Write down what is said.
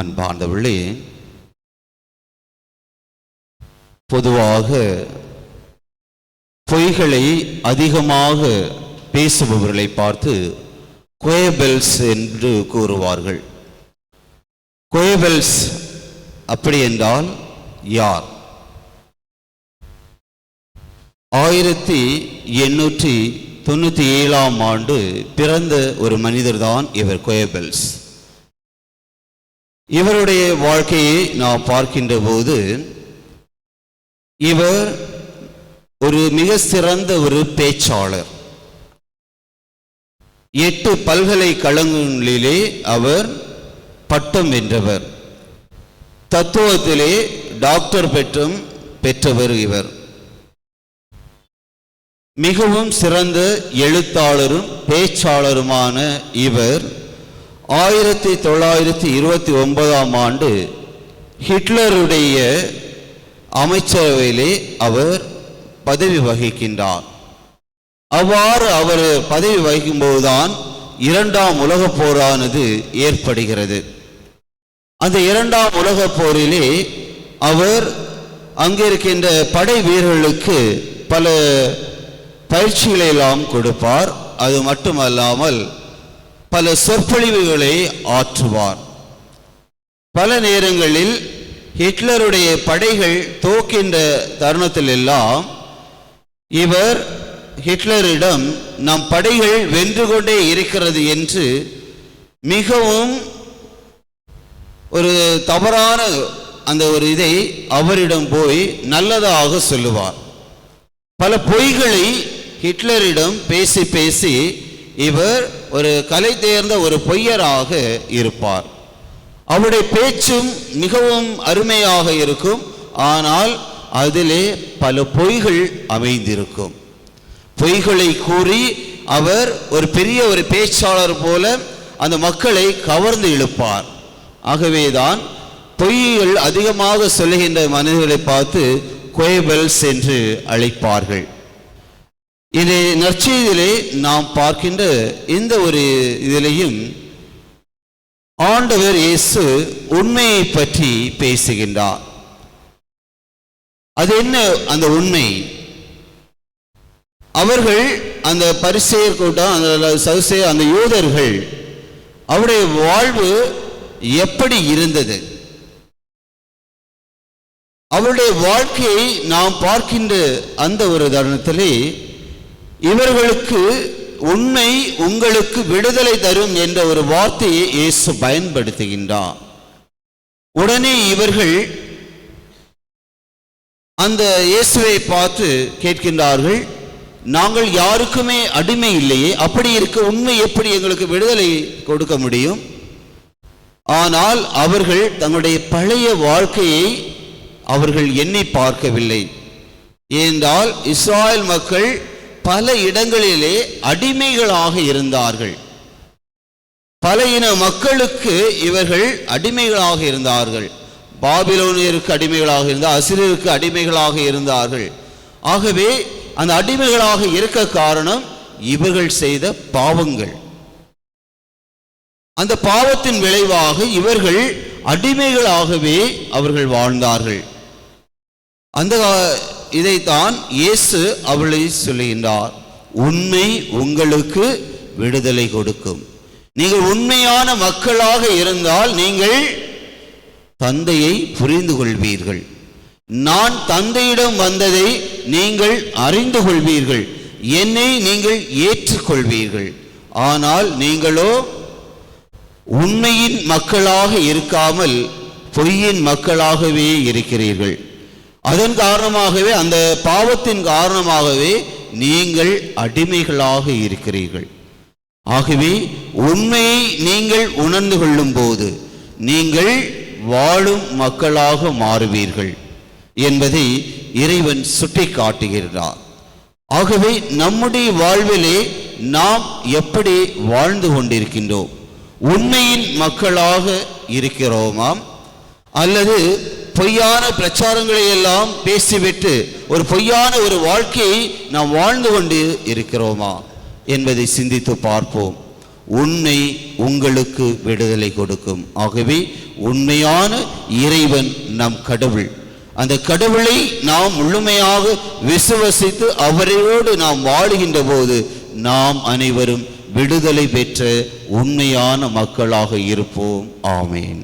அன்பார்ந்தவர்களே பொதுவாக பொய்களை அதிகமாக பேசுபவர்களை பார்த்து கோயபெல்ஸ் என்று கூறுவார்கள். கோயபெல்ஸ் அப்படி என்றால் யார்? ஆயிரத்தி எண்ணூற்றி தொண்ணூற்றி ஏழாம் ஆண்டு பிறந்த ஒரு மனிதர்தான் இவர் கோயபெல்ஸ். இவருடைய வாழ்க்கையை நாம் பார்க்கின்ற போது இவர் ஒரு மிக சிறந்த ஒரு பேச்சாளர். எட்டு பல்கலைக்கழகங்களிலே அவர் பட்டம் வென்றவர். தத்துவத்திலே டாக்டர் பெற்றும் பெற்றவர் இவர். மிகவும் சிறந்த எழுத்தாளரும் பேச்சாளருமான இவர் ஆயிரத்தி தொள்ளாயிரத்தி இருபத்தி ஒன்பதாம் ஆண்டு ஹிட்லருடைய அமைச்சரவையிலே அவர் பதவி வகிக்கின்றார். அவ்வாறு அவர் பதவி வகிக்கும்போதுதான் இரண்டாம் உலக போரானது ஏற்படுகிறது. அந்த இரண்டாம் உலகப் போரிலே அவர் அங்கிருக்கின்ற படை வீரர்களுக்கு பல பயிற்சிகளை எல்லாம் கொடுப்பார். அது மட்டுமல்லாமல் பல சொற்பொழிவுகளை ஆற்றுவார். பல நேரங்களில் ஹிட்லருடைய படைகள் தோக்கின்ற தருணத்திலெல்லாம் இவர் ஹிட்லரிடம் நம் படைகள் வென்று கொண்டே இருக்கிறது என்று மிகவும் ஒரு தவறான அந்த ஒரு இதை அவரிடம் போய் நல்லதாக சொல்லுவார். பல பொய்களை ஹிட்லரிடம் பேசி பேசி இவர் ஒரு கலை தேர்ந்த ஒரு பொய்யராக இருப்பார். அவருடைய பேச்சும் மிகவும் அருமையாக இருக்கும். ஆனால் அதிலே பல பொய்கள் அமைந்திருக்கும். பொய்களை கூறி அவர் ஒரு பெரிய ஒரு பேச்சாளர் போல அந்த மக்களை கவர்ந்து இழுப்பார். ஆகவேதான் பொய்கள் அதிகமாக சொல்லுகின்ற மனிதர்களை பார்த்து கோயபெல்ஸ் என்று அழைப்பார்கள். இது நற்செய்தியிலே நாம் பார்க்கின்ற இந்த ஒரு இதிலையும் ஆண்டவர் இயேசு உண்மையை பற்றி பேசுகின்றார். அது என்ன அந்த உண்மை? அவர்கள் அந்த பரிசெயர் கூட்டம் அந்த சதுசே அந்த யூதர்கள் அவருடைய வாழ்வு எப்படி இருந்தது? அவருடைய வாழ்க்கையை நாம் பார்க்கின்ற அந்த ஒரு தருணத்திலே இவர்களுக்கு உண்மை உங்களுக்கு விடுதலை தரும் என்ற ஒரு வார்த்தையை இயேசு பயன்படுத்துகின்றார். உடனே இவர்கள் அந்த இயேசுவை பார்த்து கேட்கின்றார்கள் நாங்கள் யாருக்குமே அடிமை இல்லையே அப்படி இருக்க உண்மை எப்படி எங்களுக்கு விடுதலை கொடுக்க முடியும்? ஆனால் அவர்கள் தங்களுடைய பழைய வாழ்க்கையை அவர்கள் எண்ணி பார்க்கவில்லை. ஏனென்றால் இஸ்ராயல் மக்கள் பல இடங்களிலே அடிமைகளாக இருந்தார்கள். பல இன மக்களுக்கு இவர்கள் அடிமைகளாக இருந்தார்கள். பாபிலோனியருக்கு அடிமைகளாக இருந்தால் அசிரியருக்கு அடிமைகளாக இருந்தார்கள். ஆகவே அந்த அடிமைகளாக இருக்க காரணம் இவர்கள் செய்த பாவங்கள். அந்த பாவத்தின் விளைவாக இவர்கள் அடிமைகளாகவே அவர்கள் வாழ்ந்தார்கள். அந்த இதைத்தான் இயேசு அவளை சொல்லுகின்றார் உண்மை உங்களுக்கு விடுதலை கொடுக்கும். நீங்கள் உண்மையான மக்களாக இருந்தால் நீங்கள் தந்தையை புரிந்து கொள்வீர்கள். நான் தந்தையிடம் வந்ததை நீங்கள் அறிந்து கொள்வீர்கள். என்னை நீங்கள் ஏற்றுக்கொள்வீர்கள். ஆனால் நீங்களோ உண்மையின் மக்களாக இருக்காமல் பொய்யின் மக்களாகவே இருக்கிறீர்கள். அதன் காரணமாகவே அந்த பாவத்தின் காரணமாகவே நீங்கள் அடிமைகளாக இருக்கிறீர்கள். ஆகவே உண்மையை நீங்கள் உணர்ந்து கொள்ளும் போது நீங்கள் வாழும் மக்களாக மாறுவீர்கள் என்பதை இறைவன் சுட்டி காட்டுகிறார் ஆகவே நம்முடைய வாழ்விலே நாம் எப்படி வாழ்ந்து கொண்டிருக்கின்றோம்? உண்மையின் மக்களாக இருக்கிறோமாம்? அல்லது பொய்யான பிரச்சாரங்களை எல்லாம் பேசிவிட்டு ஒரு பொய்யான ஒரு வாழ்க்கையை நாம் வாழ்ந்து கொண்டு இருக்கிறோமா என்பதை சிந்தித்து பார்ப்போம். உண்மை உங்களுக்கு விடுதலை கொடுக்கும். ஆகவே உண்மையான இறைவன் நம் கடவுள். அந்த கடவுளை நாம் முழுமையாக விசுவசித்து அவரோடு நாம் வாழுகின்ற போது நாம் அனைவரும் விடுதலை பெற்ற உண்மையான மக்களாக இருப்போம். ஆமேன்.